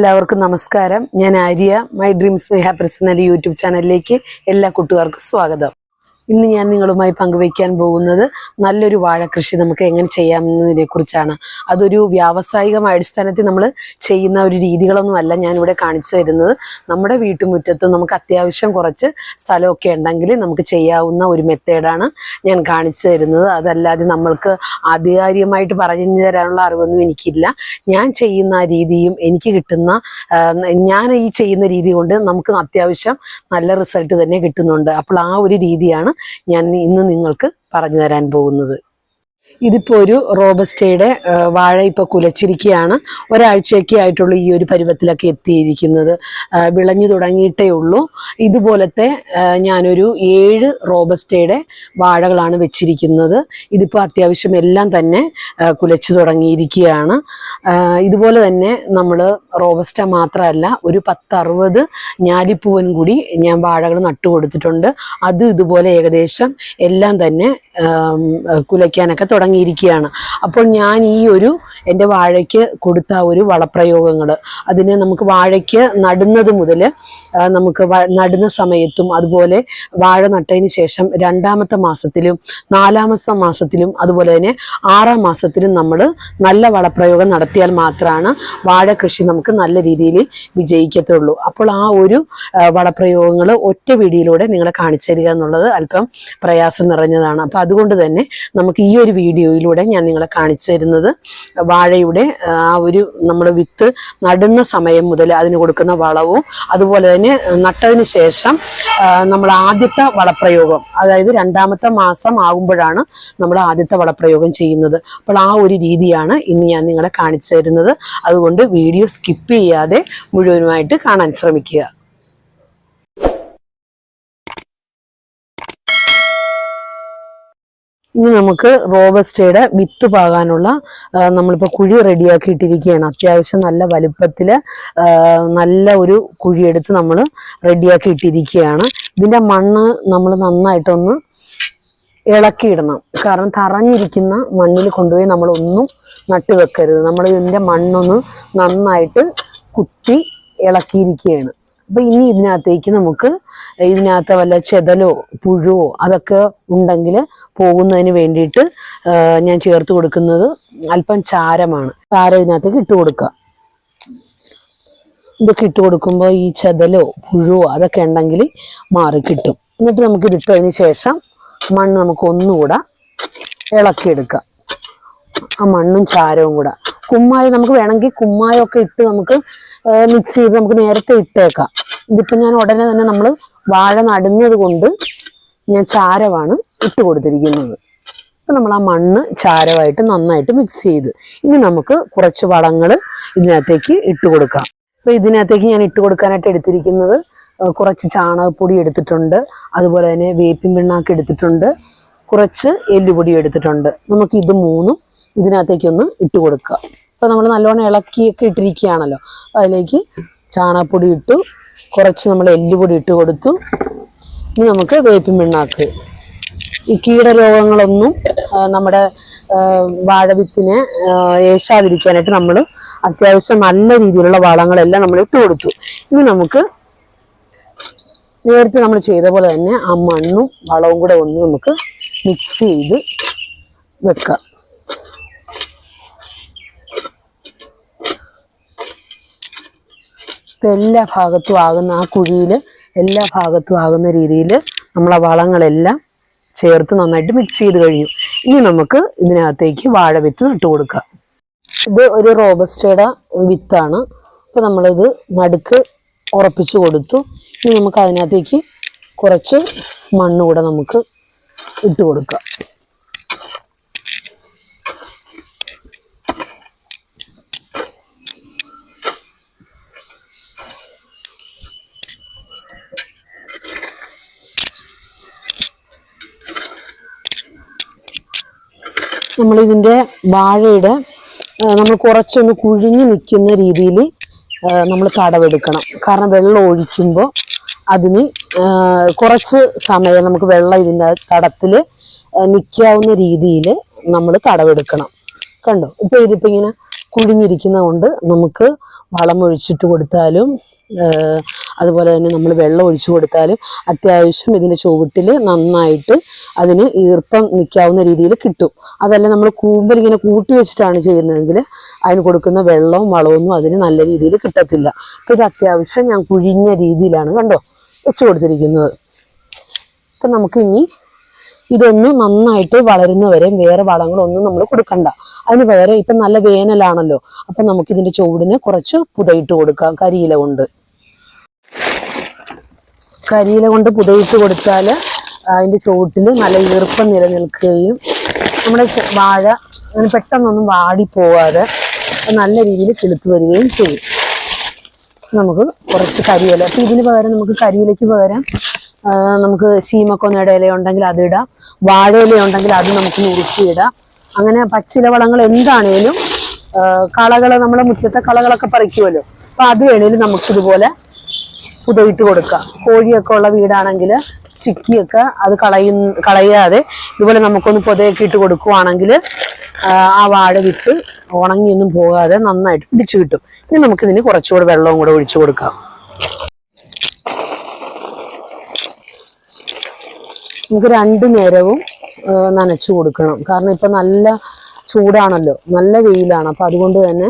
എല്ലാവർക്കും നമസ്കാരം. ഞാൻ ആര്യ. മൈ ഡ്രീംസ് സ്നേഹ എന്ന യൂട്യൂബ് ചാനലിലേക്ക് എല്ലാ കൂട്ടുകാർക്കും സ്വാഗതം. ഇന്ന് ഞാൻ നിങ്ങളുമായി പങ്കുവയ്ക്കാൻ പോകുന്നത് നല്ലൊരു വാഴ കൃഷി നമുക്ക് എങ്ങനെ ചെയ്യാമെന്നതിനെ കുറിച്ചാണ്. അതൊരു വ്യാവസായികമായ അടിസ്ഥാനത്തിൽ നമ്മൾ ചെയ്യുന്ന ഒരു രീതികളൊന്നുമല്ല ഞാനിവിടെ കാണിച്ചു തരുന്നത്. നമ്മുടെ വീട്ടുമുറ്റത്ത് നമുക്ക് അത്യാവശ്യം കുറച്ച് സ്ഥലമൊക്കെ ഉണ്ടെങ്കിൽ നമുക്ക് ചെയ്യാവുന്ന ഒരു മെത്തേഡാണ് ഞാൻ കാണിച്ചു തരുന്നത്. അതല്ലാതെ നമ്മൾക്ക് ആധികാരികമായിട്ട് പറഞ്ഞു തരാനുള്ള അറിവൊന്നും എനിക്കില്ല. ഞാൻ ചെയ്യുന്ന രീതിയും എനിക്ക് കിട്ടുന്ന ഞാൻ ഈ ചെയ്യുന്ന രീതി കൊണ്ട് നമുക്ക് അത്യാവശ്യം നല്ല റിസൾട്ട് തന്നെ കിട്ടുന്നുണ്ട്. അപ്പോൾ ആ ഒരു രീതിയാണ് ഞാൻ ഇന്ന് നിങ്ങൾക്ക് പറഞ്ഞു തരാൻ പോകുന്നത്. ഇതിപ്പോൾ ഒരു റോബസ്റ്റയുടെ വാഴ ഇപ്പോൾ കുലച്ചിരിക്കുകയാണ്. ഒരാഴ്ചയൊക്കെ ആയിട്ടുള്ളൂ ഈ ഒരു പരുവത്തിലൊക്കെ എത്തിയിരിക്കുന്നത്. വിളഞ്ഞു തുടങ്ങിയിട്ടേ ഉള്ളൂ. ഇതുപോലത്തെ ഞാനൊരു ഏഴ് റോബസ്റ്റയുടെ വാഴകളാണ് വെച്ചിരിക്കുന്നത്. ഇതിപ്പോൾ അത്യാവശ്യം എല്ലാം തന്നെ കുലച്ചു തുടങ്ങിയിരിക്കുകയാണ്. ഇതുപോലെ തന്നെ നമ്മൾ റോബസ്റ്റ മാത്രമല്ല ഒരു പത്തറുപത് ഞാലിപ്പൂവൻ കൂടി ഞാൻ വാഴകൾ നട്ടു കൊടുത്തിട്ടുണ്ട് അതും ഇതുപോലെ ഏകദേശം എല്ലാം തന്നെ കുലയ്ക്കാനൊക്കെ തുടങ്ങിയിരിക്കുകയാണ്. അപ്പോൾ ഞാൻ ഈ ഒരു എന്റെ വാഴയ്ക്ക് കൊടുത്ത ഒരു വളപ്രയോഗങ്ങൾ അതിന് നമുക്ക് വാഴയ്ക്ക് നടുന്നത് മുതൽ നമുക്ക് നടുന്ന സമയത്തും അതുപോലെ വാഴ നട്ടതിന് ശേഷം രണ്ടാമത്തെ മാസത്തിലും നാലാമത്തെ മാസത്തിലും അതുപോലെ തന്നെ ആറാം മാസത്തിലും നമ്മൾ നല്ല വളപ്രയോഗം നടത്തിയാൽ മാത്രമാണ് വാഴ കൃഷി നമുക്ക് നല്ല രീതിയിൽ വിജയിക്കത്തുള്ളൂ. അപ്പോൾ ആ ഒരു വളപ്രയോഗങ്ങൾ ഒറ്റ വീഡിയോയിലൂടെ നിങ്ങളെ കാണിച്ചു തരിക എന്നുള്ളത് അല്പം പ്രയാസം നിറഞ്ഞതാണ്. അപ്പോൾ അതുകൊണ്ട് തന്നെ നമുക്ക് ഈ ഒരു വീഡിയോയിലൂടെ ഞാൻ നിങ്ങളെ കാണിച്ചു തരുന്നത് വാഴയുടെ ആ ഒരു നമ്മൾ വിത്ത് നടുന്ന സമയം മുതൽ അതിന് കൊടുക്കുന്ന വളവും അതുപോലെ തന്നെ നട്ടതിന് ശേഷം നമ്മൾ ആദ്യത്തെ വളപ്രയോഗം അതായത് രണ്ടാമത്തെ മാസം ആകുമ്പോഴാണ് നമ്മൾ ആദ്യത്തെ വളപ്രയോഗം ചെയ്യുന്നത്. അപ്പോൾ ആ ഒരു രീതിയാണ് ഇന്ന് ഞാൻ നിങ്ങളെ കാണിച്ചു തരുന്നത്. അതുകൊണ്ട് വീഡിയോ സ്കിപ്പ് ചെയ്യാതെ മുഴുവനുമായിട്ട് കാണാൻ ശ്രമിക്കുക. ഇനി നമുക്ക് റോബസ്റ്റയുടെ വിത്ത് പാകാനുള്ള നമ്മളിപ്പോൾ കുഴി റെഡിയാക്കി ഇട്ടിരിക്കുകയാണ് അത്യാവശ്യം നല്ല വലുപ്പത്തിൽ നല്ല ഒരു കുഴിയെടുത്ത് നമ്മൾ റെഡിയാക്കി ഇട്ടിരിക്കുകയാണ് ഇതിന്റെ മണ്ണ് നമ്മൾ നന്നായിട്ടൊന്ന് ഇളക്കിയിടണം. കാരണം തറഞ്ഞിരിക്കുന്ന മണ്ണിൽ കൊണ്ടുപോയി നമ്മളൊന്നും നട്ടുവെക്കരുത്. നമ്മൾ ഇതിന്റെ മണ്ണൊന്ന് നന്നായിട്ട് കുത്തി ഇളക്കിയിരിക്കുകയാണ്. അപ്പം ഇനി ഇതിനകത്തേക്ക് നമുക്ക് ഇതിനകത്ത് വല്ല ചെതലോ പുഴുവോ അതൊക്കെ ഉണ്ടെങ്കിൽ പോകുന്നതിന് വേണ്ടിയിട്ട് ഞാൻ ചേർത്ത് കൊടുക്കുന്നത് അല്പം ചാരമാണ്. ചാരം ഇതിനകത്തേക്ക് ഇട്ട് കൊടുക്കുക. ഇതൊക്കെ ഇട്ട് കൊടുക്കുമ്പോൾ ഈ ചെതലോ പുഴുവോ അതൊക്കെ ഉണ്ടെങ്കിൽ മാറി കിട്ടും. എന്നിട്ട് നമുക്ക് ഇതിട്ടതിന് ശേഷം മണ്ണ് നമുക്ക് ഒന്നുകൂടെ ഇളക്കിയെടുക്കാം. ആ മണ്ണും ചാരവും കൂടെ. കുമ്മായം നമുക്ക് വേണമെങ്കിൽ കുമ്മായമൊക്കെ ഇട്ട് നമുക്ക് മിക്സ് ചെയ്ത് നമുക്ക് നേരത്തെ ഇട്ടേക്കാം. ഇതിപ്പോൾ ഞാൻ ഉടനെ തന്നെ നമ്മൾ വാഴ നടുന്നത് കൊണ്ട് ഞാൻ ചാരമാണ് ഇട്ട് കൊടുത്തിരിക്കുന്നത്. അപ്പം നമ്മൾ ആ മണ്ണ് ചാരമായിട്ട് നന്നായിട്ട് മിക്സ് ചെയ്ത് ഇനി നമുക്ക് കുറച്ച് വളങ്ങൾ ഇതിനകത്തേക്ക് ഇട്ട് കൊടുക്കാം. അപ്പോൾ ഇതിനകത്തേക്ക് ഞാൻ ഇട്ട് കൊടുക്കാനായിട്ട് എടുത്തിരിക്കുന്നത് കുറച്ച് ചാണകപ്പൊടി എടുത്തിട്ടുണ്ട് അതുപോലെ തന്നെ വേപ്പിൻ പിണ്ണാക്ക് എടുത്തിട്ടുണ്ട് കുറച്ച് എല്ലുപൊടി എടുത്തിട്ടുണ്ട്. നമുക്ക് ഇത് മൂന്നും ഇതിനകത്തേക്കൊന്ന് ഇട്ട് കൊടുക്കുക. അപ്പോൾ നമ്മൾ നല്ലോണം ഇളക്കിയൊക്കെ ഇട്ടിരിക്കുകയാണല്ലോ. അതിലേക്ക് ചാണകപ്പൊടി ഇട്ടു കുറച്ച് നമ്മൾ എല്ലുപൊടി ഇട്ട് കൊടുത്തു. ഇനി നമുക്ക് വേപ്പിൻ പിണ്ണാക്ക്. ഈ കീടരോഗങ്ങളൊന്നും നമ്മുടെ വാഴവിത്തിനെ ഏശാതിരിക്കാനായിട്ട് നമ്മൾ അത്യാവശ്യം നല്ല രീതിയിലുള്ള വളങ്ങളെല്ലാം നമ്മൾ ഇട്ട് കൊടുത്തു. ഇനി നമുക്ക് നേരത്തെ നമ്മൾ ചെയ്ത പോലെ തന്നെ ആ മണ്ണും വളവും കൂടെ ഒന്ന് നമുക്ക് മിക്സ് ചെയ്ത് വെക്കാം ഇപ്പം എല്ലാ ഭാഗത്തും ആകുന്ന ആ കുഴിയിൽ എല്ലാ ഭാഗത്തും ആകുന്ന രീതിയിൽ നമ്മൾ ആ വളങ്ങളെല്ലാം ചേർത്ത് നന്നായിട്ട് മിക്സ് ചെയ്ത് കഴിഞ്ഞു ഇനി നമുക്ക് ഇതിനകത്തേക്ക് വാഴ വിത്ത് നട്ട് കൊടുക്കാം. ഇത് ഒരു റോബസ്റ്റയുടെ വിത്താണ്. അപ്പോൾ നമ്മളിത് നടുക്ക് ഉറപ്പിച്ച് കൊടുത്തു. ഇനി നമുക്ക് അതിനകത്തേക്ക് കുറച്ച് മണ്ണ് കൂടെ നമുക്ക് ഇട്ട് കൊടുക്കാം. നമ്മളിതിന്റെ വാഴയുടെ നമ്മൾ കുറച്ചൊന്ന് കുഴിഞ്ഞു നിൽക്കുന്ന രീതിയിൽ നമ്മൾ തടവെടുക്കണം. കാരണം വെള്ളം ഒഴിക്കുമ്പോൾ അതിന് കുറച്ച് സമയം നമുക്ക് വെള്ളം ഇതിന്റെ തടത്തിൽ നിൽക്കാവുന്ന രീതിയിൽ നമ്മൾ തടവെടുക്കണം. കണ്ടോ? ഇപ്പോൾ ഇതിപ്പോൾ ഇങ്ങനെ കുഴിഞ്ഞിരിക്കുന്ന കൊണ്ട് നമുക്ക് വളം ഒഴിച്ചിട്ട് കൊടുത്താലും അതുപോലെ തന്നെ നമ്മൾ വെള്ളം ഒഴിച്ചു കൊടുത്താലും അത്യാവശ്യം ഇതിന്റെ ചുവട്ടിൽ നന്നായിട്ട് അതിന് ഈർപ്പം നിൽക്കാവുന്ന രീതിയിൽ കിട്ടും. അതല്ല നമ്മൾ കൂമ്പൽ ഇങ്ങനെ കൂട്ടി വെച്ചിട്ടാണ് ചെയ്യുന്നതെങ്കിൽ അതിന് കൊടുക്കുന്ന വെള്ളവും വളമൊന്നും അതിന് നല്ല രീതിയിൽ കിട്ടത്തില്ല. അപ്പോൾ ഇത് അത്യാവശ്യം ഞാൻ കുഴിഞ്ഞ രീതിയിലാണ് കണ്ടോ വെച്ച് കൊടുത്തിരിക്കുന്നത്. അപ്പം നമുക്ക് ഇനി ഇതൊന്ന് നന്നായിട്ട് വളരുന്നവരെയും വേറെ വളങ്ങളൊന്നും നമ്മൾ കൊടുക്കണ്ട. അതിന് പകരം ഇപ്പം നല്ല വേനലാണല്ലോ. അപ്പം നമുക്ക് ഇതിന്റെ ചുവടിന് കുറച്ച് പുതയിട്ട് കൊടുക്കാം. കരിയില കൊണ്ട്. കരിയില കൊണ്ട് പുതയിട്ട് കൊടുത്താൽ അതിന്റെ ചുവട്ടിൽ നല്ല ഈർപ്പം നിലനിൽക്കുകയും നമ്മുടെ വാഴ അങ്ങനെ പെട്ടെന്നൊന്നും വാടിപ്പോവാതെ നല്ല രീതിയിൽ കിളുത്ത് വരികയും ചെയ്യും. നമുക്ക് കുറച്ച് കരിയില. അപ്പം ഇതിന് പകരം നമുക്ക് കരിയിലയ്ക്ക് പകരം നമുക്ക് ശീമക്കൊന്നയുടെ ഇല ഉണ്ടെങ്കിൽ അത് ഇടാം. വാഴയില ഉണ്ടെങ്കിൽ അത് നമുക്ക് നുറുക്കിയിടാം അങ്ങനെ പച്ചില വളങ്ങൾ എന്താണേലും കളകൾ നമ്മുടെ മുറ്റത്തെ കളകളൊക്കെ പറിക്കുമല്ലോ. അപ്പം അത് വേണേലും നമുക്കിതുപോലെ പുതയിട്ട് കൊടുക്കാം. കോഴിയൊക്കെ ഉള്ള വീടാണെങ്കിൽ ചിക്കിയൊക്കെ അത് കളയ കളയാതെ ഇതുപോലെ നമുക്കൊന്ന് പുതയൊക്കെ ഇട്ട് കൊടുക്കുവാണെങ്കിൽ ആ വാഴ വിത്ത് ഉണങ്ങിയൊന്നും പോകാതെ നന്നായിട്ട് പിടിച്ചു കിട്ടും. ഇനി നമുക്കിതിന് കുറച്ചുകൂടെ വെള്ളവും കൂടെ ഒഴിച്ചു കൊടുക്കാം. നമുക്ക് രണ്ട് നേരവും നനച്ചു കൊടുക്കണം. കാരണം ഇപ്പം നല്ല ചൂടാണല്ലോ നല്ല വെയിലാണ്. അപ്പം അതുകൊണ്ട് തന്നെ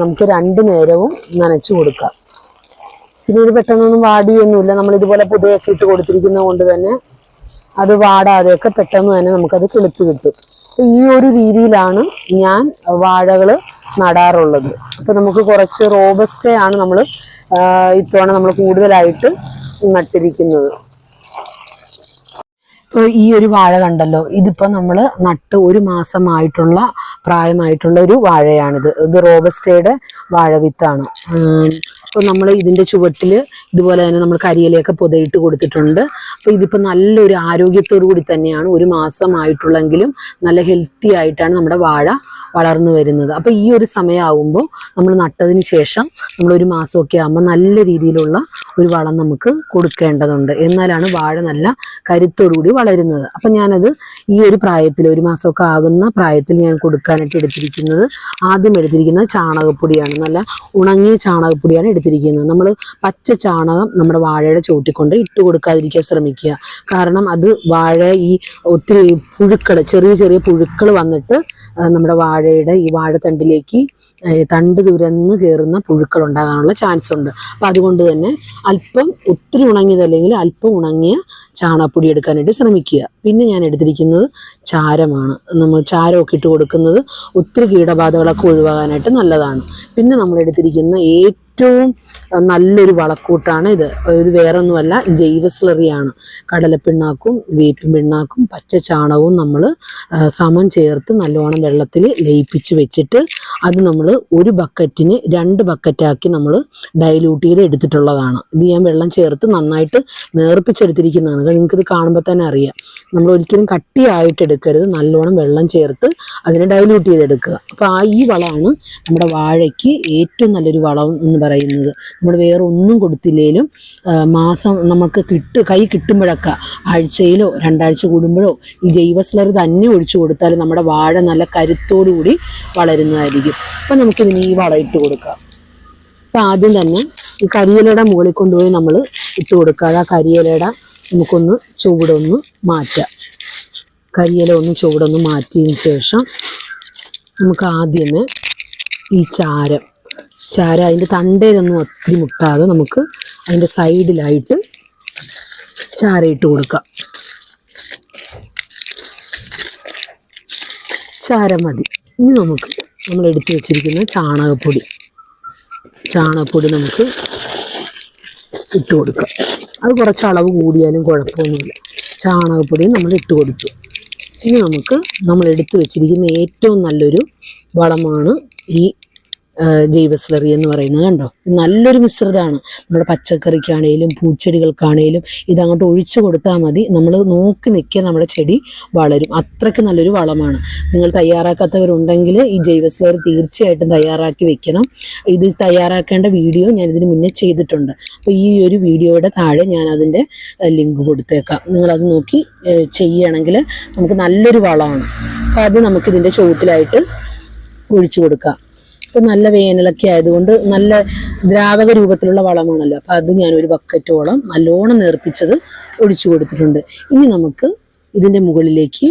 നമുക്ക് രണ്ട് നേരവും നനച്ചു കൊടുക്കാം. പിന്നെ ഇത് പെട്ടെന്നൊന്നും വാടിയൊന്നുമില്ല. നമ്മൾ ഇതുപോലെ പുതയൊക്കെ ഇട്ട് കൊടുത്തിരിക്കുന്നത് കൊണ്ട് തന്നെ അത് വാടാതെയൊക്കെ പെട്ടെന്ന് തന്നെ നമുക്കത് കിളുത്ത് കിട്ടും. അപ്പം ഈ ഒരു രീതിയിലാണ് ഞാൻ വാഴകൾ നടാറുള്ളത്. അപ്പം നമുക്ക് കുറച്ച് റോബസ്റ്റയാണ് നമ്മൾ ഇത്തവണ നമ്മൾ കൂടുതലായിട്ട് നട്ടിരിക്കുന്നത്. ഈ ഒരു വാഴ കണ്ടല്ലോ ഇതിപ്പോൾ നമ്മൾ നട്ട് ഒരു മാസമായിട്ടുള്ള പ്രായമായിട്ടുള്ള ഒരു വാഴയാണിത്. ഇത് റോബസ്റ്റയുടെ വാഴവിത്താണ് അപ്പോൾ നമ്മൾ ഇതിന്റെ ചുവട്ടിൽ ഇതുപോലെ തന്നെ നമ്മൾ കരിയിലയൊക്കെ പുതയിട്ട് കൊടുത്തിട്ടുണ്ട്. അപ്പോൾ ഇതിപ്പോൾ നല്ലൊരു ആരോഗ്യത്തോടു കൂടി തന്നെയാണ് ഒരു മാസമായിട്ടുള്ളെങ്കിലും നല്ല ഹെൽത്തി ആയിട്ടാണ് നമ്മുടെ വാഴ വളർന്നു വരുന്നത്. അപ്പോൾ ഈ ഒരു സമയമാകുമ്പോൾ നമ്മൾ നട്ടതിന് ശേഷം നമ്മൾ ഒരു മാസമൊക്കെ ആകുമ്പോൾ നല്ല രീതിയിലുള്ള ഒരു വളം നമുക്ക് കൊടുക്കേണ്ടതുണ്ട്. എന്നാലാണ് വാഴ നല്ല കരുത്തോടുകൂടി വളരുന്നത്. അപ്പം ഞാനത് ഈ ഒരു പ്രായത്തിൽ ഒരു മാസമൊക്കെ ആകുന്ന പ്രായത്തിൽ ഞാൻ കൊടുക്കാനായിട്ട് എടുത്തിരിക്കുന്നത് ആദ്യം എടുത്തിരിക്കുന്നത് ചാണകപ്പൊടിയാണ്. നല്ല ഉണങ്ങിയ ചാണകപ്പൊടിയാണ് എടുത്തിരിക്കുന്നത്. നമ്മൾ പച്ച ചാണകം നമ്മുടെ വാഴയുടെ ചോട്ടിക്കൊണ്ട് ഇട്ട് കൊടുക്കാതിരിക്കാൻ ശ്രമിക്കുക. കാരണം അത് വാഴ ഈ ഒത്തിരി പുഴുക്കൾ ചെറിയ ചെറിയ പുഴുക്കൾ വന്നിട്ട് നമ്മുടെ നമ്മുടെ വാഴയുടെ ഈ വാഴത്തണ്ടിലേക്ക് തണ്ട് തുരന്ന് കയറുന്ന പുഴുക്കൾ ഉണ്ടാകാനുള്ള ചാൻസ് ഉണ്ട്. അപ്പം അതുകൊണ്ട് തന്നെ അല്പം ഒത്തിരി ഉണങ്ങിയതല്ലെങ്കിൽ അല്പം ഉണങ്ങിയ ചാണകപ്പൊടി എടുക്കാനായിട്ട് ശ്രമിക്കുക. പിന്നെ ഞാൻ എടുത്തിരിക്കുന്നത് ചാരമാണ്. നമ്മൾ ചാരമൊക്കെ ഇട്ട് കൊടുക്കുന്നത് ഒത്തിരി കീടബാധകളൊക്കെ ഒഴിവാകാനായിട്ട് നല്ലതാണ്. പിന്നെ നമ്മൾ എടുത്തിരിക്കുന്ന ഏറ്റവും അഹ്, നല്ലൊരു വളക്കൂട്ടാണ് ഇത്. ഇത് വേറൊന്നുമല്ല ജൈവ സ്ലറിയാണ് കടലപ്പിണ്ണാക്കും വേപ്പിൻ പിണ്ണാക്കും പച്ച ചാണകവും നമ്മൾ സമം ചേർത്ത് നല്ലോണം വെള്ളത്തിൽ ലയിപ്പിച്ച് വെച്ചിട്ട് അത് നമ്മൾ ഒരു ബക്കറ്റിന് രണ്ട് ബക്കറ്റാക്കി നമ്മൾ ഡൈല്യൂട്ട് ചെയ്ത് എടുത്തിട്ടുള്ളതാണ്. ഇത് ഞാൻ വെള്ളം ചേർത്ത് നന്നായിട്ട് നേർപ്പിച്ചെടുത്തിരിക്കുന്നതാണ്. നിങ്ങൾക്കിത് കാണുമ്പോൾ തന്നെ അറിയാം. നമ്മൾ ഒരിക്കലും കട്ടിയായിട്ട് എടുക്കരുത്. നല്ലോണം വെള്ളം ചേർത്ത് അതിനെ ഡൈല്യൂട്ട് ചെയ്തെടുക്കുക. അപ്പോൾ ആ ഈ വളമാണ് നമ്മുടെ വാഴയ്ക്ക് ഏറ്റവും നല്ലൊരു വളം എന്ന് പറയുന്നത്. നമ്മൾ വേറെ ഒന്നും കൊടുത്തില്ലെങ്കിലും മാസം നമുക്ക് കിട്ട് കൈ കിട്ടുമ്പോഴൊക്കെ ആഴ്ചയിലോ രണ്ടാഴ്ച കൂടുമ്പോഴോ ഈ ജൈവ സ്ലറി തന്നെ ഒഴിച്ചു കൊടുത്താൽ നമ്മുടെ വാഴ നല്ല കരുത്തോടുകൂടി വളരുന്നതായിരിക്കും. അപ്പം നമുക്കിതിന് ഈ വളം ഇട്ട് കൊടുക്കാം. അപ്പം ആദ്യം തന്നെ ഈ കരിയിലയുടെ മുകളിൽ കൊണ്ടുപോയി നമ്മൾ ഇട്ട് കൊടുക്കാതെ ആ കരിയിലയുടെ നമുക്കൊന്ന് ചുവടൊന്ന് മാറ്റാം. കരിയില ഒന്ന് ചുവടൊന്ന് മാറ്റിയതിന് ശേഷം നമുക്ക് ആദ്യമേ ഈ ചാരം ചാരം അതിന്റെ തണ്ടയിലൊന്നും ഒത്തിരി മുട്ടാതെ നമുക്ക് അതിന്റെ സൈഡിലായിട്ട് ചാരയിട്ട് കൊടുക്കാം. ചാര മതി. ഇനി നമുക്ക് നമ്മൾ എടുത്തു വെച്ചിരിക്കുന്ന ചാണകപ്പൊടി ചാണകപ്പൊടി നമുക്ക് ഇട്ട് കൊടുക്കാം. അത് കുറച്ച് അളവ് കൂടിയാലും കുഴപ്പമൊന്നുമില്ല. ചാണകപ്പൊടി നമ്മൾ ഇട്ട് കൊടുത്തു. ഇനി നമുക്ക് നമ്മൾ എടുത്തു വെച്ചിരിക്കുന്ന ഏറ്റവും നല്ലൊരു വളമാണ് ഈ ജൈവ സ്ലറി എന്ന് പറയുന്നത് കണ്ടോ? നല്ലൊരു മിശ്രിതമാണ്. നമ്മുടെ പച്ചക്കറിക്കാണേലും പൂച്ചെടികൾക്കാണേലും ഇതങ്ങോട്ട് ഒഴിച്ചു കൊടുത്താൽ മതി. നമ്മൾ നോക്കി നിൽക്കുക നമ്മുടെ ചെടി വളരും. അത്രയ്ക്ക് നല്ലൊരു വളമാണ്. നിങ്ങൾ തയ്യാറാക്കാത്തവരുണ്ടെങ്കിൽ ഈ ജൈവസ്ലറി തീർച്ചയായിട്ടും തയ്യാറാക്കി വെക്കണം. ഇത് തയ്യാറാക്കേണ്ട വീഡിയോ ഞാൻ ഇതിന് മുന്നേ ചെയ്തിട്ടുണ്ട്. അപ്പോൾ ഈ ഒരു വീഡിയോയുടെ താഴെ ഞാൻ അതിന്റെ ലിങ്ക് കൊടുത്തേക്കാം. നിങ്ങളത് നോക്കി ചെയ്യുകയാണെങ്കിൽ നമുക്ക് നല്ലൊരു വളമാണ്. അപ്പോൾ അത് നമുക്കിതിന്റെ ചുവട്ടിലായിട്ട് ഒഴിച്ചു കൊടുക്കാം. ഇപ്പം നല്ല വേനലൊക്കെ ആയതുകൊണ്ട് നല്ല ദ്രാവക രൂപത്തിലുള്ള വളമാണല്ലോ. അപ്പം അത് ഞാൻ ഒരു ബക്കറ്റോളം നല്ലോണം നേർപ്പിച്ചത് ഒഴിച്ചു കൊടുത്തിട്ടുണ്ട്. ഇനി നമുക്ക് ഇതിന്റെ മുകളിലേക്ക്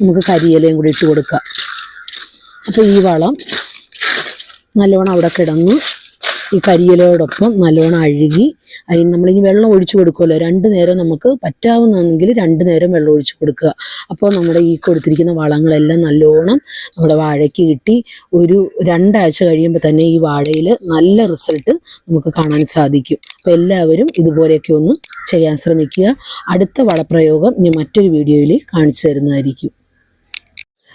നമുക്ക് കരിയിലയും കൂടി ഇട്ട് കൊടുക്കാം. അപ്പോൾ ഈ വളം നല്ലോണം അവിടെ കിടന്ന് ഈ കരിയിലയോടൊപ്പം നല്ലോണം അഴുകി അതിന് നമ്മളിനി വെള്ളം ഒഴിച്ചു കൊടുക്കുമല്ലോ. രണ്ട് നേരം നമുക്ക് പറ്റാവുന്നതെങ്കിൽ രണ്ട് നേരം വെള്ളം ഒഴിച്ചു കൊടുക്കുക. അപ്പോൾ നമ്മുടെ ഈ കൊടുത്തിരിക്കുന്ന വളങ്ങളെല്ലാം നല്ലോണം നമ്മുടെ വാഴയ്ക്ക് കിട്ടി. ഒരു രണ്ടാഴ്ച കഴിയുമ്പോൾ തന്നെ ഈ വാഴയിൽ നല്ല റിസൾട്ട് നമുക്ക് കാണാൻ സാധിക്കും. അപ്പോൾ എല്ലാവരും ഇതുപോലെയൊക്കെ ഒന്ന് ചെയ്യാൻ ശ്രമിക്കുക. അടുത്ത വളപ്രയോഗം ഞാൻ മറ്റൊരു വീഡിയോയിൽ കാണിച്ചു തരുന്നതായിരിക്കും.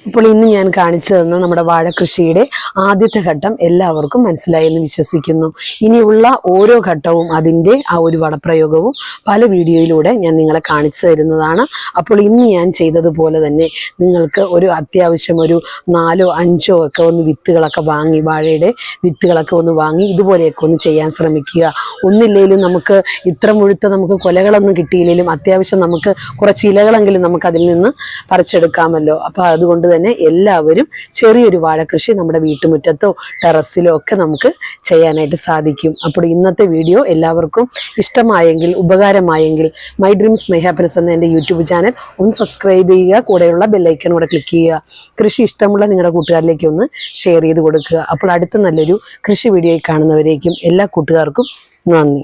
ഇപ്പോൾ ഇന്ന് ഞാൻ കാണിച്ചു തന്ന നമ്മുടെ വാഴ കൃഷിയുടെ ആദ്യത്തെ ഘട്ടം എല്ലാവർക്കും മനസ്സിലായി എന്ന് വിശ്വസിക്കുന്നു. ഇനിയുള്ള ഓരോ ഘട്ടവും അതിന്റെ ആ ഒരു വളപ്രയോഗവും പല വീഡിയോയിലൂടെ ഞാൻ നിങ്ങളെ കാണിച്ചു തരുന്നതാണ്. അപ്പോൾ ഇന്ന് ഞാൻ ചെയ്തതുപോലെ തന്നെ നിങ്ങൾക്ക് ഒരു അത്യാവശ്യം ഒരു നാലോ അഞ്ചോ ഒക്കെ ഒന്ന് വിത്തുകളൊക്കെ വാങ്ങി വാഴയുടെ വിത്തുകളൊക്കെ ഒന്ന് വാങ്ങി ഇതുപോലെയൊക്കെ ഒന്ന് ചെയ്യാൻ ശ്രമിക്കുക. ഒന്നില്ലെങ്കിലും നമുക്ക് ഇത്ര മുഴുത്ത നമുക്ക് കൊലകളൊന്നും കിട്ടിയില്ലെങ്കിലും അത്യാവശ്യം നമുക്ക് കുറച്ച് ഇലകളെങ്കിലും നമുക്ക് അതിൽ നിന്ന് പറിച്ചെടുക്കാമല്ലോ. അപ്പോൾ അതുകൊണ്ട് തന്നെ എല്ലാവരും ചെറിയൊരു വാഴക്കൃഷി നമ്മുടെ വീട്ടുമുറ്റത്തോ ടെറസിലോ ഒക്കെ നമുക്ക് ചെയ്യാനായിട്ട് സാധിക്കും. അപ്പോൾ ഇന്നത്തെ വീഡിയോ എല്ലാവർക്കും ഇഷ്ടമായെങ്കിൽ ഉപകാരമായെങ്കിൽ മൈ ഡ്രീംസ് മൈ ഹാപ്പിനെസ് എന്ന എന്റെ യൂട്യൂബ് ചാനൽ ഒന്ന് സബ്സ്ക്രൈബ് ചെയ്യുക കൂടെയുള്ള ബെല്ലൈക്കൺ കൂടെ ക്ലിക്ക് ചെയ്യുക. കൃഷി ഇഷ്ടമുള്ള നിങ്ങളുടെ കൂട്ടുകാരിലേക്ക് ഒന്ന് ഷെയർ ചെയ്ത് കൊടുക്കുക. അപ്പോൾ അടുത്ത നല്ലൊരു കൃഷി വീഡിയോയിൽ കാണുന്നവരേക്കും എല്ലാ കൂട്ടുകാർക്കും നന്ദി.